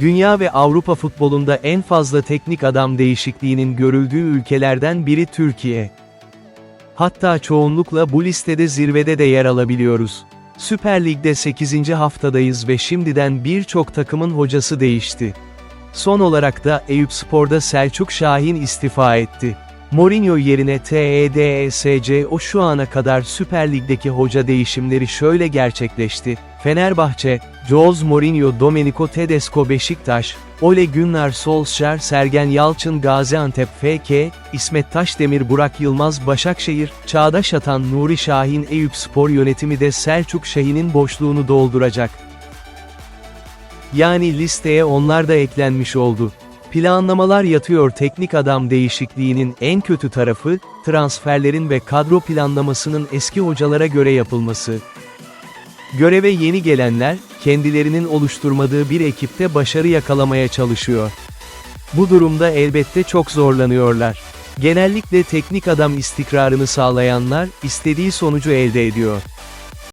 Dünya ve Avrupa futbolunda en fazla teknik adam değişikliğinin görüldüğü ülkelerden biri Türkiye. Hatta çoğunlukla bu listede zirvede de yer alabiliyoruz. Süper Lig'de 8. haftadayız ve şimdiden birçok takımın hocası değişti. Son olarak da Eyüpspor'da Selçuk Şahin istifa etti. Mourinho yerine E TEDSCO şu ana kadar Süper Lig'deki hoca değişimleri şöyle gerçekleşti. Fenerbahçe, Jose Mourinho Domenico Tedesco Beşiktaş, Ole Gunnar Solskjaer Sergen Yalçın Gaziantep FK, İsmet Taşdemir Burak Yılmaz Başakşehir, Çağdaş Atan Nuri Şahin Eyüpspor yönetimi de Selçuk Şahin'in boşluğunu dolduracak. Yani listeye onlar da eklenmiş oldu. Planlamalar yatıyor teknik adam değişikliğinin en kötü tarafı, transferlerin ve kadro planlamasının eski hocalara göre yapılması. Göreve yeni gelenler, kendilerinin oluşturmadığı bir ekipte başarı yakalamaya çalışıyor. Bu durumda elbette çok zorlanıyorlar. Genellikle teknik adam istikrarını sağlayanlar, istediği sonucu elde ediyor.